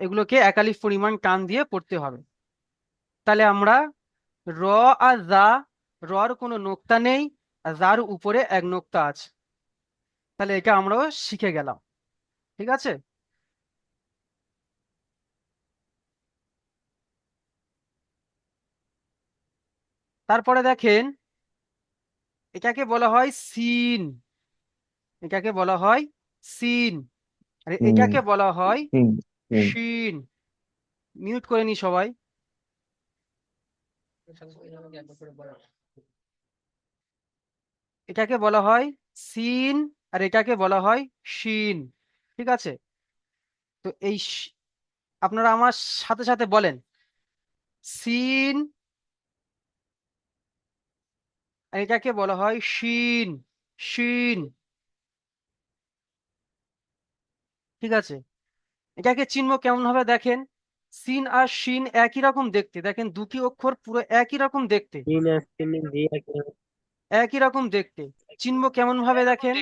এগুলোকে একালিফ পরিমাণ টান দিয়ে পড়তে হবে। তাহলে আমরা র আর জা রর কোনো নোক্তা নেই আর যার উপরে এক নোক্তা আছে। তাহলে এটা আমরাও শিখে গেলাম। ঠিক আছে? তারপরে দেখেন এটাকে বলা হয় সিন। এটাকে বলা হয় সিন। আর এটাকে বলা হয় শিন। মিউট করে নি সবাই। এটাকে বলা হয় সিন আর এটাকে বলা হয় শিন। ঠিক আছে? তো এই আপনারা আমার সাথে সাথে বলেন। সিন আর এটাকে বলা হয় শিন। শিন। ঠিক আছে? এটাকে চিনব কেমন ভাবে দেখেন? সিন আর শিন একই রকম দেখতে। দেখেন দুটি অক্ষর পুরো একই রকম দেখতে। একই রকম। দেখতে। চিনব কেমন ভাবে দেখেন?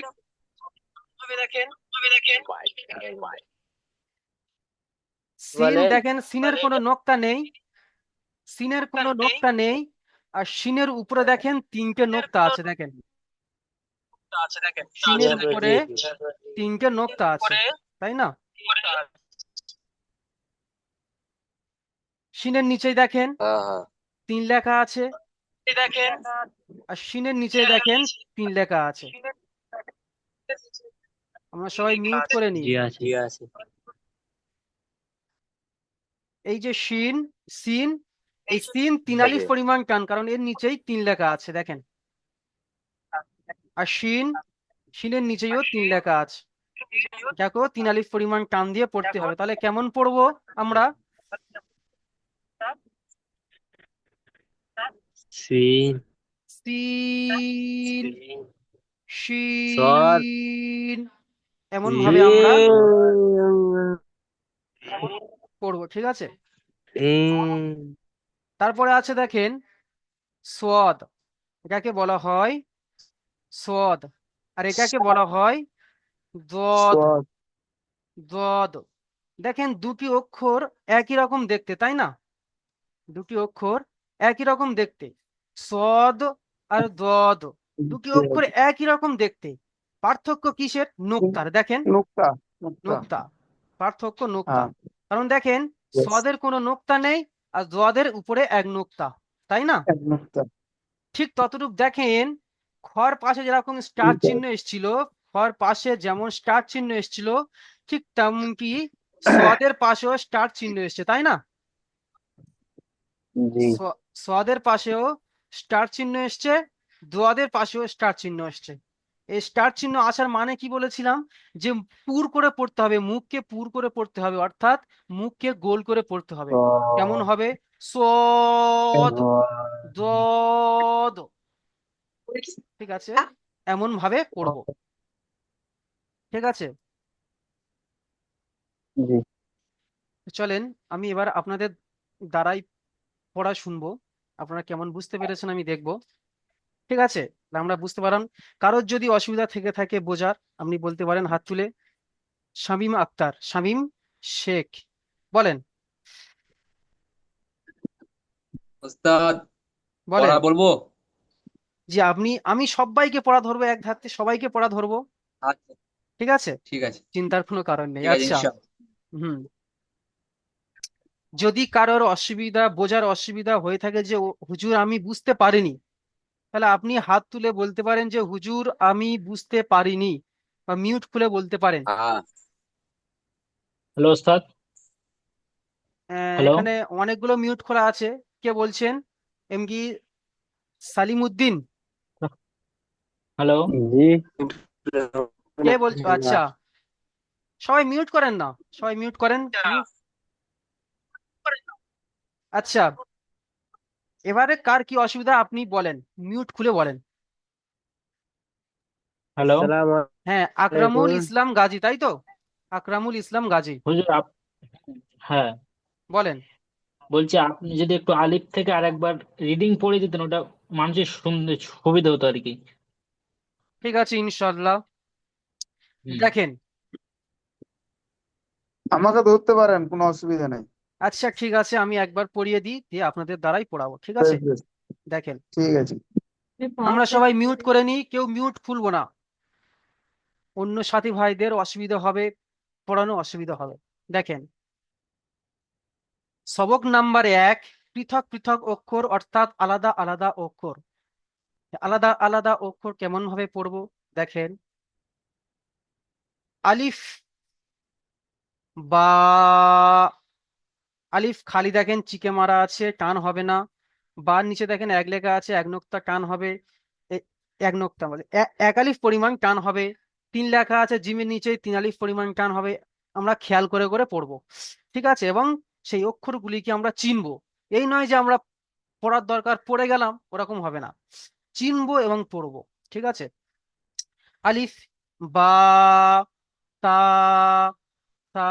সিন দেখেন সিনের কোনো নোক্তা নেই। সিনের কোনো নোক্তা নেই। আর সিনের উপরে দেখেন তিনটে নোক্তা আছে দেখেন। সিনের উপরে তিনটে নোক্তা আছে তাই না? সিনের নিচেই দেখেন। হ্যাঁ হ্যাঁ তিন লেখা আছে। আর সিনের নিচে দেখেন তিন লেখা আছে। আমরা সবাই মিউট করে নিই। এই যে শিন সিন এই সিন তিন আলিফ পরিমাণ টান কারণ এর নিচেই তিন লেখা আছে দেখেন। আর শিন শিনের নিচেও তিন লেখা আছে। দেখো তিন আলিফ পরিমাণ টান দিয়ে পড়তে হবে। তাহলে কেমন পড়ব আমরা? সিন। সিন। শিন এমন ভাবে আমরা পড়ব ঠিক আছে? তারপরে আছে দেখেন সোয়াদ এটাকে বলা হয় সোয়াদ আর এটাকে বলা হয় দদ। দদ। দেখেন দুটি অক্ষর একই রকম দেখতে তাই না? দুটি অক্ষর একই রকম দেখতে। সদ আর দদ। দুটি অক্ষর একই রকম দেখতে। পার্থক্য কিসের? নোক্তার। দেখেন। নুক্তা। নোক্তা। পার্থক্য নোক্তা। হ্যাঁ। কারণ দেখেন Yes. সদের কোনো নোক্তা নেই আর দদের উপরে এক নোক্তা তাই না? এক নুক্তা। ঠিক ততটুক দেখেন খর পাশে যেরকম স্টার চিহ্ন এসেছিল খর পাশে যেমন স্টার চিহ্ন এসেছিল ঠিক তেমনকি সোয়াদের পাশেও স্টার চিহ্ন এসছে তাই না? জি। স- সোয়াদের পাশেও স্টার চিহ্ন এসছে দোয়াদের পাশেও স্টার চিহ্ন এসছে। এই স্টার চিহ্ন আসার মানে কি বলেছিলাম? যে পুর করে পড়তে হবে মুখকে পুর করে পড়তে হবে অর্থাৎ মুখকে গোল করে পড়তে হবে। কেমন হবে? সদ দদ। ঠিক আছে? এমন ভাবে পড়ব। ঠিক আছে? জি। চলেন আমি এবার আপনাদের দ্বারাই পড়া শুনব। আপনারা কেমন বুঝতে পেরেছেন আমি দেখব। ঠিক আছে? আমরা বুঝতে পারেন কারোর যদি অসুবিধা থেকে থাকে বোঝার আপনি বলতে পারেন হাত তুলে শামীম আক্তার শামীম শেখ বলেন। ওস্তাদ বলেন। পড়া বলব? যে আপনি আমি সবাইকে পড়া ধরবো এক ধাতে সবাইকে পড়া ধরবো। আচ্ছা। ঠিক আছে? ঠিক আছে। চিন্তার কোনো কারণ নেই। ঠিক আছে আচ্ছা। ইনশাআল্লাহ। হুম। যদি কারোর অসুবিধা বোঝার অসুবিধা হয়ে থাকে যে হুজুর আমি বুঝতে পারিনি। তাহলে আপনি হাত তুলে বলতে পারেন যে হুজুর আমি বুঝতে পারিনি। বা মিউট খুলে বলতে পারেন। হ্যাঁ হ্যালো ওস্তাদ। হ্যালো। এখানে অনেকগুলো মিউট খোলা আছে। কে বলছেন? এম কি সালিমউদ্দিন হ্যালো। জি। কে বলছো? আচ্ছা। সবাই মিউট করেন না। সবাই মিউট করেন আচ্ছা। এবারে কার কি অসুবিধা আপনি বলেন। মিউট খুলে বলেন। হ্যালো হ্যাঁ আকরামুল ইসলাম গাজী তাই তো? আকরামুল ইসলাম গাজী। হুজুর আপ হ্যাঁ। বলেন। বলছি আপনি যদি একটু আলিফ থেকে আরেকবার রিডিং পড়ে দিতেন ওটা মানুষের সুবিধা হতো আর কি। ঠিক আছে ইনশাল্লাহ। দেখেন। আমাকে ধরতে পারেন কোনো অসুবিধা নেই। আচ্ছা ঠিক আছে আমি একবার পড়িয়ে দিই দিয়ে আপনাদের দ্বারাই পড়াবো ঠিক আছে? দেখেন। ঠিক আছে। আমরা সবাই মিউট করে নিই কেউ মিউট খুলবো না। অন্য সাথী ভাইদের অসুবিধা হবে পড়ানো অসুবিধা হবে। দেখেন। সবক নাম্বার এক পৃথক পৃথক অক্ষর অর্থাৎ আলাদা আলাদা অক্ষর। আলাদা আলাদা অক্ষর কেমন ভাবে পড়ব? দেখেন। আলিফ বা আলিফ খালি দেখেন চিকে মারা আছে, টান হবে না। বার নিচে দেখেন এক লেখা আছে, এক নোক্তা টান হবে। এক নোক্তা বলে এক আলিফ পরিমাণ টান হবে। তিন লেখা আছে জিমের নিচে, তিন আলিফ পরিমাণ টান হবে। আমরা খেয়াল করে করে পড়ব। ঠিক আছে? এবং সেই অক্ষরগুলিকে আমরা চিনবো। এই নয় যে আমরা পড়ার দরকার, পড়ে গেলাম, ওরকম হবে না। চিনবো এবং পড়ব। ঠিক আছে? আলিফ বা তা তা,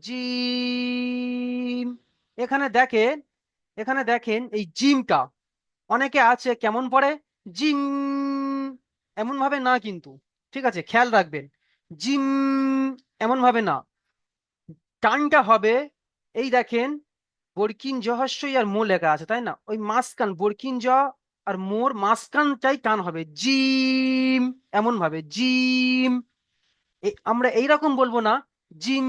জিম। এখানে দেখেন এখানে দেখেন এই জিমটা। অনেকে আছে, কেমন পড়ে? জিম। এমন ভাবে না কিন্তু, ঠিক আছে? খেয়াল রাখবেন। জিম এমন ভাবে না। টানটা হবে, এই দেখেন, বরকিন জহস্যই আর মো লেখা আছে, তাই না? ওই মাসকান বরকিন জ আর মোর মাসকানটাই টান হবে। জিম, এমন ভাবে, জিম। আমরা এইরকম বলব না, জিম,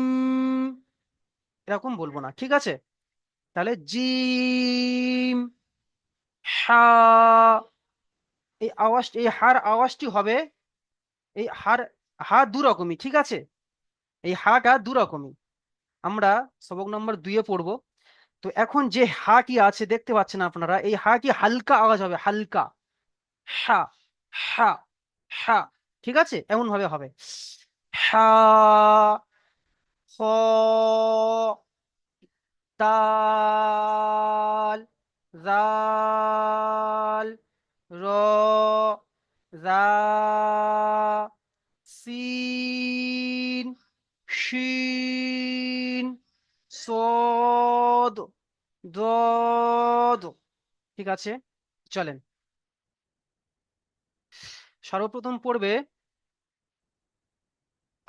এরকম বলব না, ঠিক আছে? তাহলে জিম, হা, এই আওয়াজ, এই হার আওয়াজটি হবে, এই হার, হা দু রকমই ঠিক আছে? এই হাটা দু রকমই আমরা সবক নম্বর দুইয়ে পড়ব। তো এখন যে হাটি আছে, দেখতে পাচ্ছেন আপনারা, এই হাটি হালকা আওয়াজ হবে, হালকা। হা হা হা, ঠিক আছে? এমন ভাবে হবে। হা খ দাল জাল, র যা সিন, শিন, সদ, দদ। ঠিক আছে? চলেন। সর্বপ্রথম পড়বে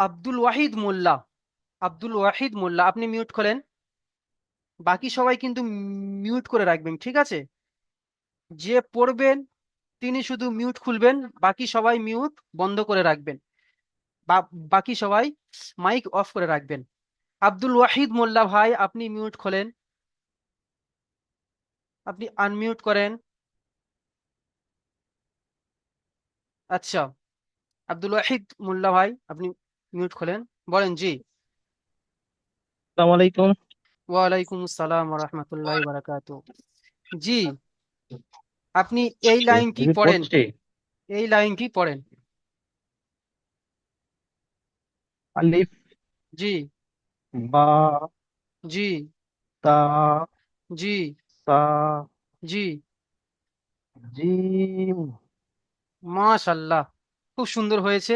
আব্দুল ওয়াহিদ মোল্লা। আব্দুল ওয়াহিদ মোল্লা, আপনি মিউট করেন বাকি সবাই কিন্তু মিউট করে রাখবেন, ঠিক আছে? যে পড়বেন, তিনি শুধু মিউট খুলবেন, বাকি সবাই মিউট বন্ধ করে রাখবেন। বাকি সবাই মাইক অফ করে রাখবেন। আব্দুল ওয়াহিদ মোল্লা ভাই, আপনি মিউট খোলেন। আপনি আনমিউট করেন। আচ্ছা আব্দুল ওয়াহিদ মোল্লা ভাই, আপনি মিউট খোলেন বলেন জি। আসসালামু আলাইকুম ওয়ালাইকুম আসসালাম ওয়া রাহমাতুল্লাহি ওয়া বারাকাতুহু জি আপনি এই লাইনটি আমি পড়েন? এই লাইনটি পড়েন? আলিফ জি। বা জি। তা জি। সা জি। জিম। মাশাল্লাহ খুব সুন্দর হয়েছে।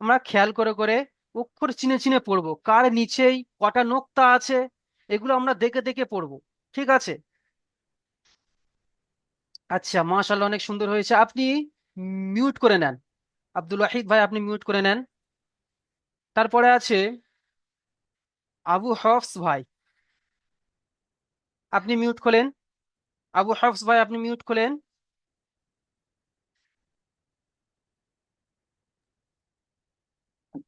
আমরা খেয়াল করে করে অক্ষর চিনে চিনে পড়ব। কার নিচেই কটা নোক্তা আছে, এগুলো আমরা দেখে দেখে পড়ব। ঠিক আছে? আচ্ছা মাশাল্লাহ অনেক সুন্দর হয়েছে। আপনি মিউট করে নেন। আব্দুল ওয়াহিদ ভাই, আপনি মিউট করে নেন। তারপরে আছে আবু হফস ভাই। আপনি মিউট খোলেন। আবু হফস ভাই, আপনি মিউট খোলেন।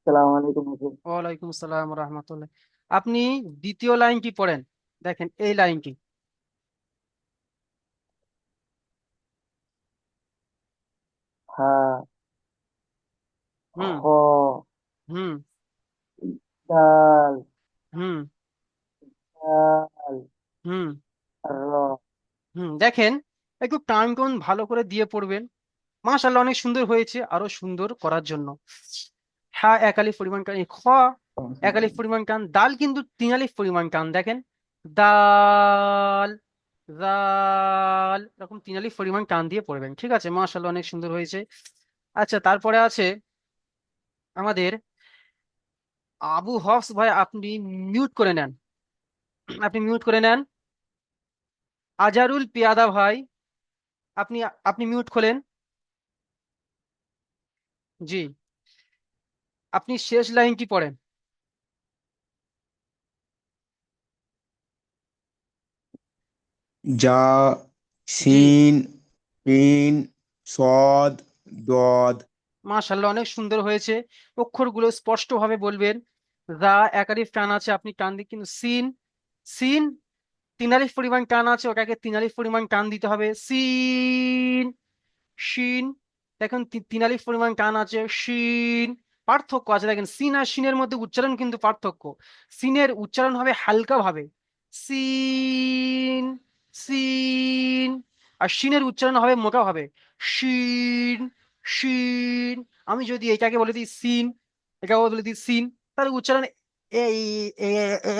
আসসালামু আলাইকুম ওয়ালাইকুম আসসালাম রহমতুল্লাহ। আপনি দ্বিতীয় লাইনটি পড়েন? দেখেন এই লাইনটি। হা হুম। হুম। দাল হুম। দাল হুম। র। হুম দেখেন একটু টান টোন ভালো করে দিয়ে পড়বেন। মাশাআল্লাহ অনেক সুন্দর হয়েছে আরও সুন্দর করার জন্য। হ্যাঁ এক আলিফ পরিমাণ টান এই খ এক আলিফ পরিমাণ টান দাল কিন্তু তিন আলিফ পরিমাণ টান দেখেন। দাল জাল এরকম তিন আলিফ পরিমাণ টান দিয়ে পড়বেন ঠিক আছে? মাশাআল্লাহ অনেক সুন্দর হয়েছে। আচ্ছা তারপরে আছে আমাদের আবু হফস ভাই আপনি মিউট করে নেন। আপনি মিউট করে নেন। আজারুল পিয়াদা ভাই আপনি আপনি মিউট খোলেন। জি। আপনি শেষ লাইনটি পড়েন? যা সিন পিন সদ দদ। মাশাআল্লাহ অনেক সুন্দর হয়েছে। অক্ষরগুলো স্পষ্টভাবে বলবেন। যা একাধিক টান আছে আপনি টান দিন কিন্তু সিন সিন তিন আলিফ পরিমাণ টান আছে ওটাকে তিন আলিফ পরিমাণ টান দিতে হবে। সিন শিন দেখুন তিন আলিফ পরিমাণ টান আছে শিন পার্থক্য আছে। দেখেন, সিন আর শিনের মধ্যে উচ্চারণ কিন্তু পার্থক্য। সিনের উচ্চারণ হবে হালকা ভাবে সিন সিন, আর শিনের উচ্চারণ হবে মোটা হবে শিন শিন আমি যদি এটাকে বলে দিই সিন, এটাকে বলে দিই সিন, তাহলে উচ্চারণ এই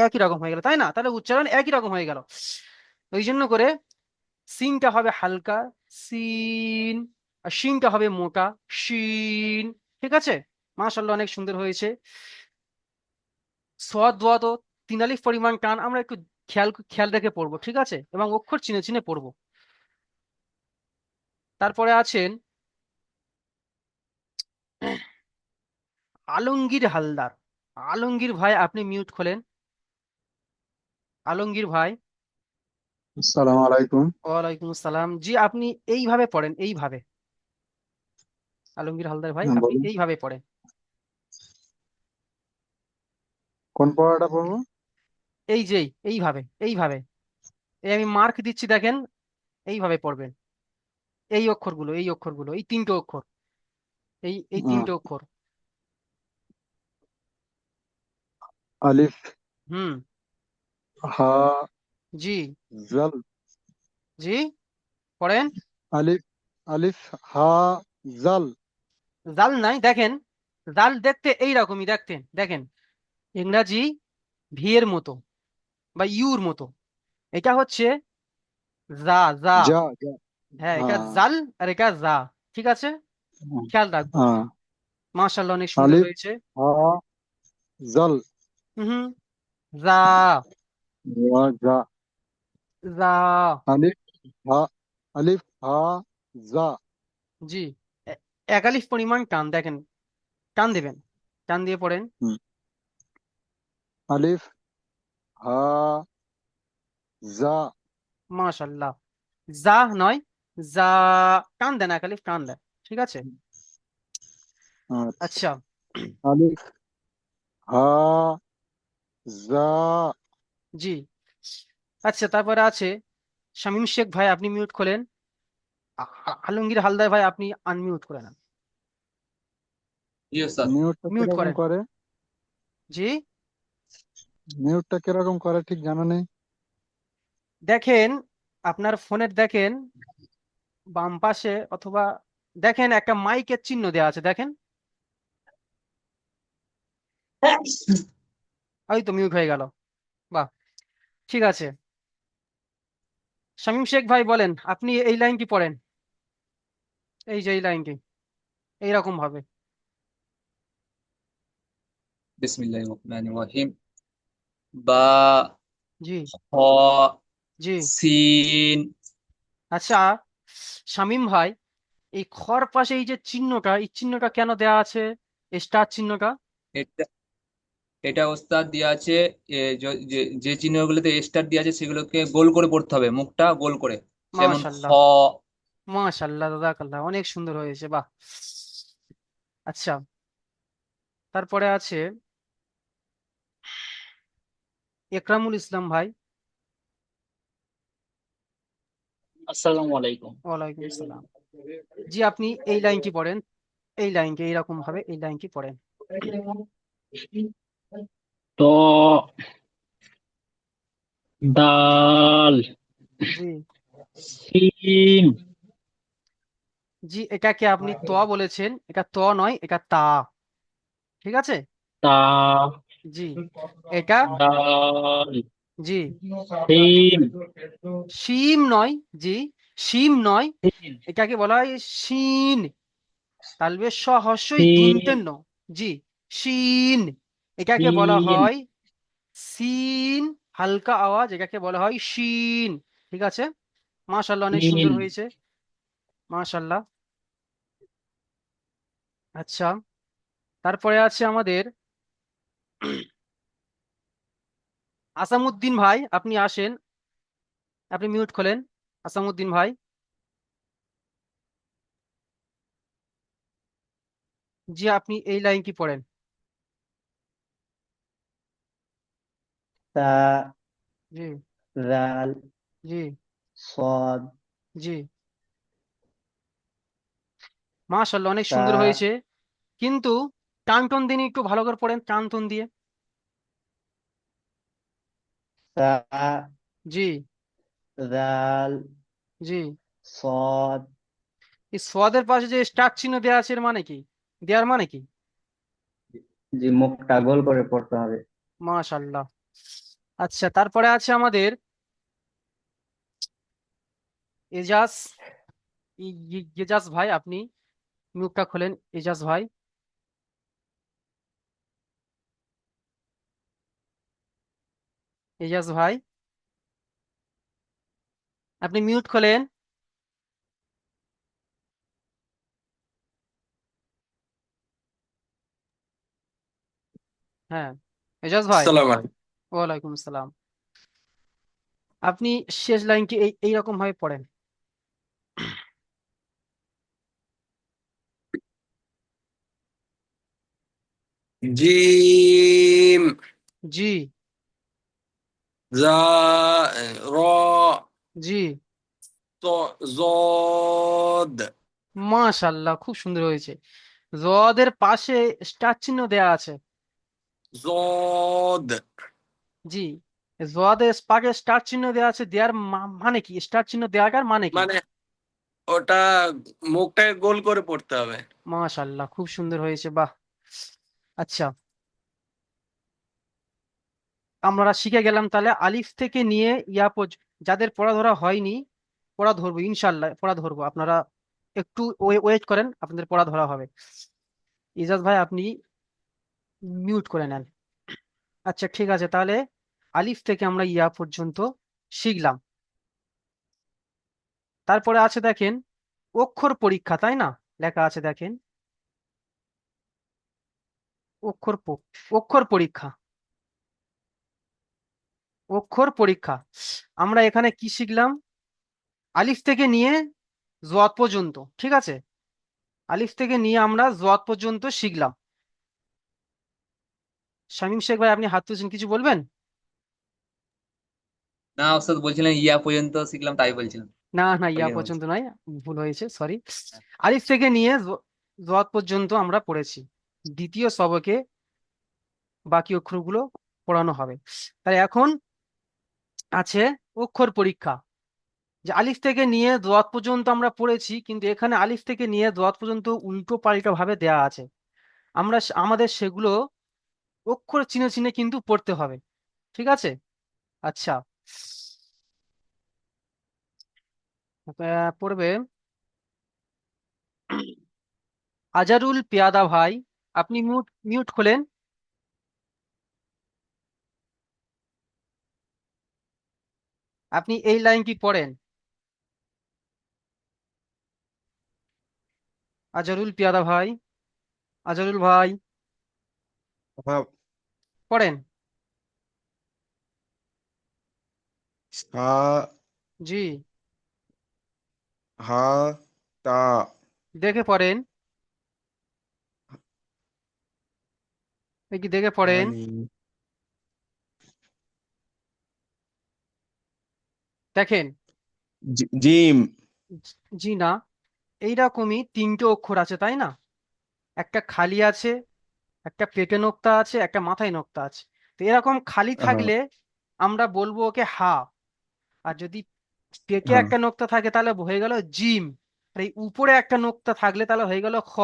একই রকম হয়ে গেল, তাই না? তাহলে উচ্চারণ একই রকম হয়ে গেল। ওই জন্য করে সিনটা হবে হালকা, সিন, আর শিনটা হবে মোটা শিন ঠিক আছে? মাশাআল্লাহ অনেক সুন্দর হয়েছে। সোয়াদ দোয়াদ তিন আলিফ পরিমাণ টান আমরা একটু খেয়াল খেয়াল রেখে পড়ব ঠিক আছে? এবং অক্ষর চিনে চিনে পড়ব। তারপরে আছেন আলমগীর হালদার। আলমগীর ভাই আপনি মিউট খোলেন। আলমগীর ভাই। আসসালামু আলাইকুম। ওয়ালাইকুম আসসালাম। জি আপনি এইভাবে পড়েন এইভাবে। আলমগীর হালদার ভাই হ্যাঁ, আপনি এইভাবে পড়েন। কোন পড়াটা পড়ব? এই যে এইভাবে এইভাবে। এই আমি মার্ক দিচ্ছি দেখেন এইভাবে পড়বেন। এই অক্ষরগুলো এই অক্ষরগুলো এই তিনটে অক্ষর। এই এই তিনটে অক্ষর। আলিফ হুম। হা জি। জাল। জি পড়েন। আলিফ আলিফ হা জাল। জাল নাই দেখেন। জাল দেখতে এই রকমই দেখতেন দেখেন। ইংরাজি ভি এর মতো বা ইউর মতো। এটা হচ্ছে জা জা যা যা। হ্যাঁ এটা হ্যাঁ। জাল আর এটা জা ঠিক আছে? খেয়াল রাখব। হ্যাঁ। মাশাআল্লাহ অনেক সুন্দর আলিফ হয়েছে। জাল। হুম জা ওয়া যা। জা আলিফ হা আলিফ হা জা। এক আলিফ পরিমাণ টান দেখেন। টান দেবেন। টান দিয়ে পড়েন। আলিফ হা জা মাশাআল্লাহ। জা নয় জা টান দেন এক আলিফ টান দেন ঠিক আছে? আচ্ছা। আলিফ হা জা জি। আচ্ছা তারপরে আছে শামীম শেখ ভাই আপনি মিউট খোলেন আলমগীর হালদার ভাই আপনি আনমিউট করে নেন। মিউট করেন। করে? জি। মিউটটা কীরকম করে ঠিক জানা নেই। দেখেন আপনার ফোনের দেখেন বাম পাশে অথবা দেখেন একটা মাইকের চিহ্ন দেওয়া আছে দেখেন। ওই তো মিউট হয়ে গেল। বাহ ঠিক আছে। শামীম শেখ ভাই বলেন আপনি এই লাইনটি পড়েন? এই যে এই লাইনটি এইরকম ভাবে। বিসমিল্লাহির রহমানির রহিম। বা জি। হ জি। সিন। আচ্ছা শামীম ভাই এই খর পাশে এই যে চিহ্নটা এই চিহ্নটা কেন দেওয়া আছে? স্টার চিহ্নটা? এটা এটা ওস্তাদ দেওয়া আছে এ, য- যে যে চিহ্নগুলোতে স্টার দেওয়া আছে সেগুলোকে গোল করে পড়তে হবে মুখটা গোল করে। যেমন মাশাল্লাহ। খ মাশাল্লাহ জাযাকাল্লাহ অনেক সুন্দর হয়েছে বাহ। আচ্ছা তারপরে আছে একরামুল ইসলাম ভাই। আসসালামু আলাইকুম। ওয়ালাইকুম আসসালাম। জি আপনি এই লাইনটি পড়েন। এই লাইনটি এইরকম ভাবে এই লাইনটি পড়েন। তো দাল জি। সিন জি এটাকে আপনি ত বলেছেন। এটা ত নয় এটা তা। ঠিক আছে? তা। জি। এটা? জি। শিম। নয় জি। শিম নয়। এটাকে বলা হয় শিন। তালবে স হস্যই। দুনতেন ন জি শিন। এটাকে বলা হয় সিন হালকা আওয়াজ এটাকে বলা হয় শিন। ঠিক আছে? মাশাআল্লাহ অনেক সুন্দর হয়েছে। মাশাআল্লাহ। আচ্ছা। তারপরে আছে আমাদের আসামুদ্দিন ভাই আপনি আসেন। আপনি মিউট খোলেন। আসামউদ্দিন ভাই। জি আপনি এই লাইন কি পড়েন? তা জি। জাল জি। সদ জি। মাশাআল্লাহ অনেক সুন্দর হয়েছে। কিন্তু টান টন দিন একটু ভালো করে পড়েন টান টন দিয়ে। জি। জাল জি। সদ। এই সোয়াদের পাশে যে স্টার চিহ্ন দেওয়া আছে এর মানে কি? দেওয়ার মানে কি? জি মুখটা গোল করে পড়তে হবে। মাশাআল্লাহ আচ্ছা তারপরে আছে আমাদের এজাজ এজাজ ভাই আপনি মুখটা খোলেন এজাজ ভাই। ইজাজ ভাই? আপনি মিউট খোলেন। হ্যাঁ এজাজ ভাই? ওয়ালাইকুম আপনি শেষ লাইনটি এই এইরকম ভাবে পড়েন? জি জি। জা। e, জদ খুব সুন্দর হয়েছে। জদের পাশে স্টার চিহ্ন দেয়া আছে। জদ জি জদের পাশে স্টার চিহ্ন দেয়া আছে দেয়ার মানে কি? স্টার চিহ্ন দেওয়ার মানে কি? মানে ওটা মুখটাকে গোল করে পড়তে হবে। মাশাআল্লাহ খুব সুন্দর হয়েছে বাহ। আচ্ছা আমরা শিখে গেলাম তাহলে আলিফ থেকে নিয়ে ইয়া যাদের পড়া ধরা হয়নি, পড়া ধরবো ইনশাল্লাহ পড়া ধরবো। আপনারা একটু ওয়েট করেন, আপনাদের পড়া ধরা হবে। ইজাজ ভাই, আপনি মিউট করে নেন। আচ্ছা ঠিক আছে, তাহলে আলিফ থেকে আমরা ইয়া পর্যন্ত শিখলাম। তারপরে আছে দেখেন, অক্ষর পরীক্ষা, তাই না? লেখা আছে দেখেন। অক্ষর অক্ষর পরীক্ষা। অক্ষর পরীক্ষা। আমরা এখানে কি শিখলাম? আলিফ থেকে নিয়ে জোয়াদ পর্যন্ত ঠিক আছে? আলিফ থেকে নিয়ে আমরা জোয়াদ পর্যন্ত শিখলাম। শামীম শেখ ভাই আপনি হাত তুলছেন কিছু বলবেন? না ওস্তাদ বলছিলেন ইয়া পর্যন্ত শিখলাম তাই বলছিলাম। না না ইয়া পর্যন্ত নয় ভুল হয়েছে সরি আলিফ থেকে নিয়ে জ- জোয়াদ পর্যন্ত আমরা পড়েছি। দ্বিতীয় সবকে বাকি অক্ষরগুলো পড়ানো হবে। তাই এখন আছে অক্ষর পরীক্ষা। যে আলিফ থেকে নিয়ে দোয়াত পর্যন্ত আমরা পড়েছি, কিন্তু এখানে আলিফ থেকে নিয়ে দোয়াত পর্যন্ত উল্টো পাল্টা ভাবে দেয়া আছে। আমরা আমাদের সেগুলো অক্ষর চিহ্নে চিহ্নে কিন্তু পড়তে হবে। ঠিক আছে? আচ্ছা। পড়বে। আজারুল পেয়াদা ভাই, আপনি মিউট মিউট খোলেন। আপনি এই লাইনটি পড়েন? আজারুল পেয়াদা ভাই আজারুল ভাই। হ্যাঁ পড়েন। জি। হা তা। দেখে পড়েন। কি দেখে পড়েন। দেখেন। জিম জি- না এইরকমই তিনটে অক্ষর আছে তাই না? একটা খালি আছে একটা পেটে নোক্তা আছে একটা মাথায় নোক্তা আছে। তো এরকম খালি। থাকলে আমরা বলব ওকে হা। আর যদি পেটে হ্যাঁ। একটা নোক্তা থাকে তাহলে হয়ে গেল জিম। আর এই উপরে একটা নোক্তা থাকলে তাহলে হয়ে গেল খ।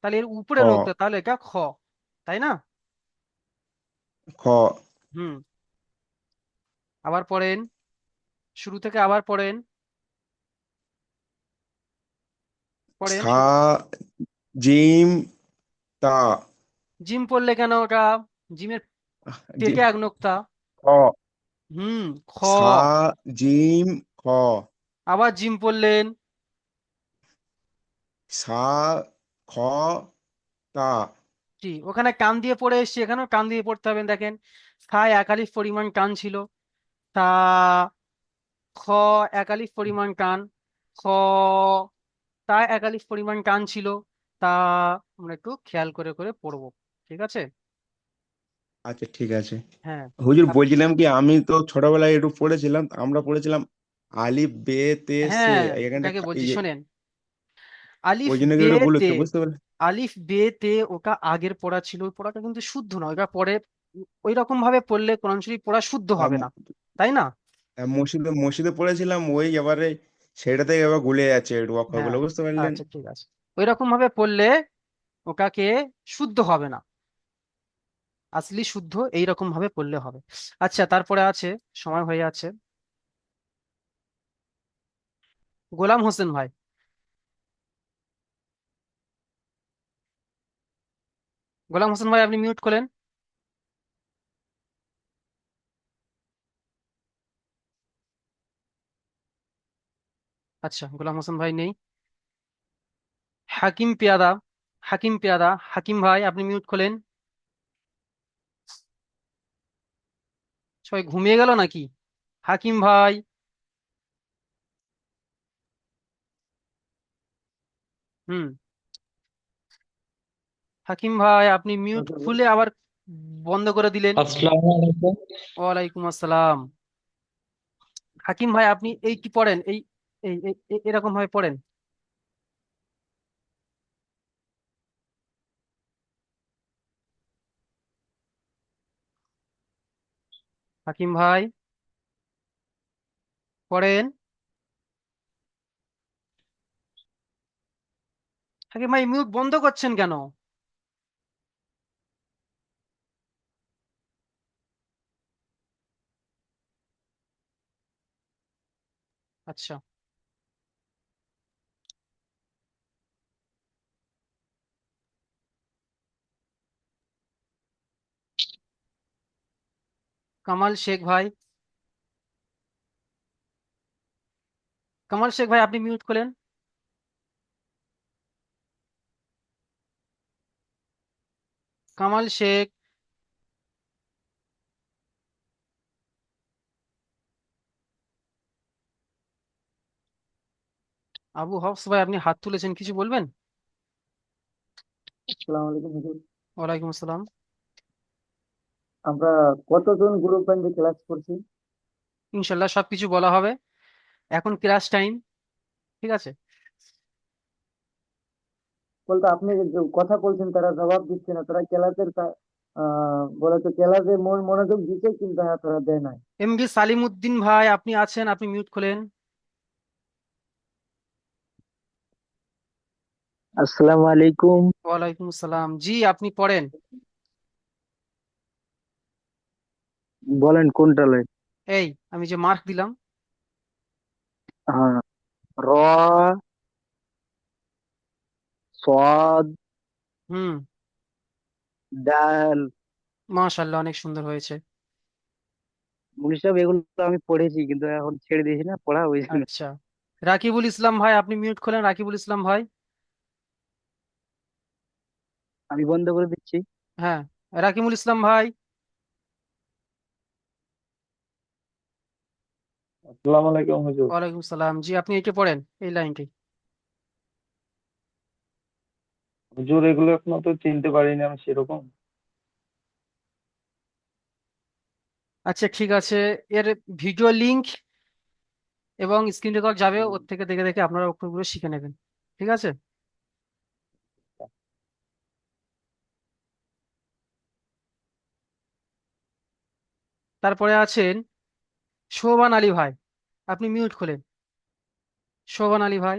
তাহলে এর উপরে খ। নোক্তা তাহলে এটা খ তাই না? খ। হুম। আবার পড়েন। শুরু থেকে আবার পড়েন। পড়েন। সা জিম তা। জিম পড়লে কেন ওটা? জিমের পেটে এক নোক্তা খ। হুম খ। সা জিম খ। আবার জিম পড়লেন। সা খ তা। জি ওখানে কান দিয়ে পড়ে এসছি। এখানেও কান দিয়ে পড়তে হবে। দেখেন সায় এক আলিফ পরিমাণ টান ছিল। তা খ এক আলিফ পরিমাণ টান খ তা এক আলিফ পরিমাণ টান ছিল তা আমরা একটু খেয়াল করে করে পড়ব ঠিক আছে? আচ্ছা ঠিক আছে। হ্যাঁ। হুজুর বলছিলাম কি আমি তো ছোটবেলায় একটু পড়েছিলাম আমরা পড়েছিলাম আলিফ বে তে সে হ্যাঁ এখানে এটাকে বলছি ইয়ে। শোনেন। আলিফ ওই জন্য কি ওটা ভুল বে তে হচ্ছে বুঝতে পারলেন আলিফ বে তে ওটা আগের পড়া ছিল ওই পড়াটা কিন্তু শুদ্ধ নয় ওটা পরে ওই রকম ভাবে পড়লে কোরআন শরীফ পড়া শুদ্ধ হবে না তাই না? মসজিদে মসজিদে পড়েছিলাম ওই এবারে সেটা থেকে এবার গুলে যাচ্ছে একটু অক্ষরগুলো হ্যাঁ বুঝতে পারলেন? আচ্ছা ঠিক আছে। ওই রকম ভাবে পড়লে ওটাকে শুদ্ধ হবে না। আসলি শুদ্ধ এই রকম ভাবে পড়লে হবে। আচ্ছা তারপরে আছে সময় হয়ে আছে গোলাম হোসেন ভাই। গোলাম হোসেন ভাই আপনি মিউট করেন আচ্ছা গোলাম হোসেন ভাই নেই। হাকিম পেয়াদা হাকিম পেয়াদা হাকিম ভাই আপনি মিউট খোলেন। সবাই ঘুমিয়ে গেল নাকি? হাকিম ভাই। হুম। হাকিম ভাই আপনি মিউট খুলে আবার বন্ধ করে দিলেন। আসসালামু আলাইকুম। ওয়ালাইকুম আসসালাম। হাকিম ভাই আপনি এই কি পড়েন? এই এই এরকম ভাবে পড়েন। হাকিম ভাই পড়েন। হাকিম ভাই মিউট বন্ধ করছেন কেন? আচ্ছা। কামাল শেখ ভাই। কামাল শেখ ভাই আপনি মিউট করেন কামাল শেখ। আবু হফস ভাই আপনি হাত তুলেছেন কিছু বলবেন? আসসালামু আলাইকুম ওয়ালাইকুম আসসালাম। আমরা কতজন গ্রুপ বান্ধে ক্লাস করছি? ইনশাল্লাহ সবকিছু বলা হবে। এখন ক্লাস টাইম ঠিক আছে? বলতে আপনি যে কথা বলছেন তারা জবাব দিচ্ছে না তারা ক্লাসের আহ বলে তো ক্লাসে মন মনোযোগ দিচ্ছে কিন্তু তারা দেয় না এমবি সালিমউদ্দিন ভাই আপনি আছেন আপনি মিউট খোলেন। আসসালামু আলাইকুম। ওয়ালাইকুম আসসালাম। জি আপনি পড়েন। বলেন কোনটা লাই এই আমি যে মার্ক দিলাম। হ্যাঁ। র সদ হুম। ডাল। মাশাআল্লাহ অনেক সুন্দর হয়েছে। মুনি সাহেব এগুলো আমি পড়েছি কিন্তু এখন ছেড়ে দিয়েছি না পড়া ওই জন্য আচ্ছা। রাকিবুল ইসলাম ভাই আপনি মিউট খোলেন রাকিবুল ইসলাম ভাই। আমি বন্ধ করে দিচ্ছি। হ্যাঁ রাকিবুল ইসলাম ভাই। আসসালামু আলাইকুম হুজুর। ওয়ালাইকুম সালাম। জি আপনি এটা পড়েন এই লাইনটি। হুজুর এগুলো এখনও তো চিনতে পারিনি আমি সেরকম। আচ্ছা ঠিক আছে। এর ভিডিও লিংক এবং স্ক্রিন রেকর্ড যাবে ওর থেকে দেখে দেখে আপনারা অক্ষরগুলো শিখে নেবেন। ঠিক আছে? তারপরে আছেন শোভান আলী ভাই। আপনি মিউট খোলেন। শোভান আলী ভাই।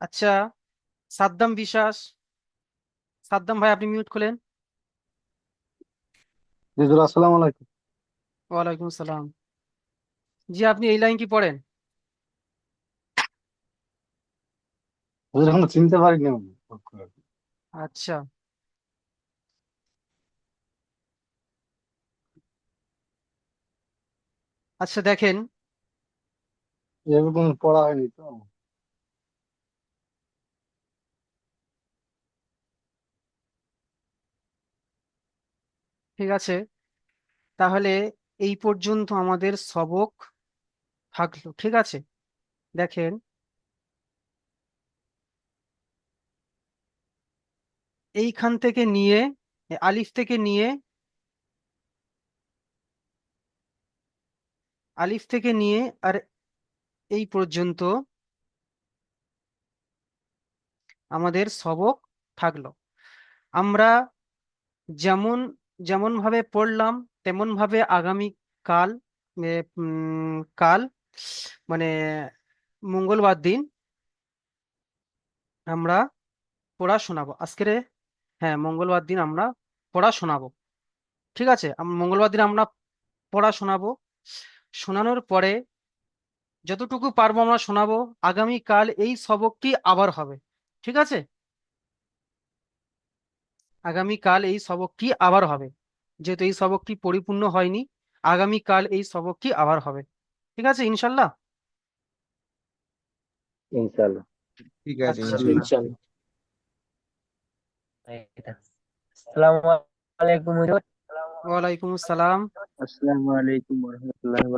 আচ্ছা সাদ্দাম বিশ্বাস। সাদ্দাম ভাই আপনি মিউট খোলেন। আসসালামু আলাইকুম। ওয়ালাইকুম আসসালাম। জি আপনি এই লাইন কি পড়েন? ওদের এখনও চিনতে পারিনি আচ্ছা। আচ্ছা দেখেন। এরকম পড়া হয়নি তো। ঠিক আছে। তাহলে এই পর্যন্ত আমাদের সবক থাকল ঠিক আছে? দেখেন। এইখান থেকে নিয়ে, আলিফ থেকে নিয়ে, আলিফ থেকে নিয়ে আর এই পর্যন্ত আমাদের সবক থাকল। আমরা যেমন যেমন ভাবে পড়লাম তেমন ভাবে আগামী কাল কাল মানে মঙ্গলবার দিন আমরা পড়া শোনাবো আজকের হ্যাঁ মঙ্গলবার দিন আমরা পড়া শোনাবো। ঠিক আছে? মঙ্গলবার দিন আমরা পড়া শোনাবো। শোনানোর পরে যতটুকু পারব আমরা শোনাবো। আগামীকাল এই সবকটি আবার হবে। ঠিক আছে? আগামীকাল এই সবকটি আবার হবে। যেহেতু এই সবকটি পরিপূর্ণ হয়নি আগামীকাল এই সবকটি আবার হবে। ঠিক আছে ইনশাল্লাহ? ইনশাল্লাহ। ঠিক আছে আচ্ছা। ইনশাল্লাহ। ইনশাল্লাহ আসসালামু আলাইকুম হুজুর ওয়ালাইকুম